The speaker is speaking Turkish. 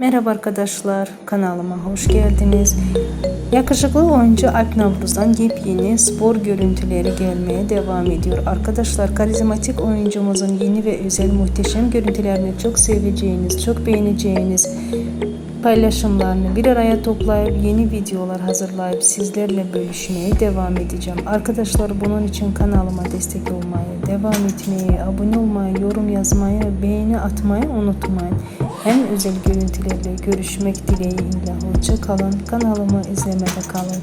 Merhaba arkadaşlar, kanalıma hoş geldiniz. Yakışıklı oyuncu Alp Navruz'dan yepyeni spor görüntüleri gelmeye devam ediyor. Arkadaşlar karizmatik oyuncumuzun yeni ve özel muhteşem görüntülerini çok seveceğiniz, çok beğeneceğiniz paylaşımlarını bir araya toplayıp yeni videolar hazırlayıp sizlerle bölüşmeye devam edeceğim. Arkadaşlar bunun için kanalıma destek olmayı, devam etmeyi, abone olmayı, yorum yazmayı, beğeni atmayı unutmayın. En özel görüntülerle görüşmek dileğiyle hoşça kalın. Kanalımı izlemede kalın.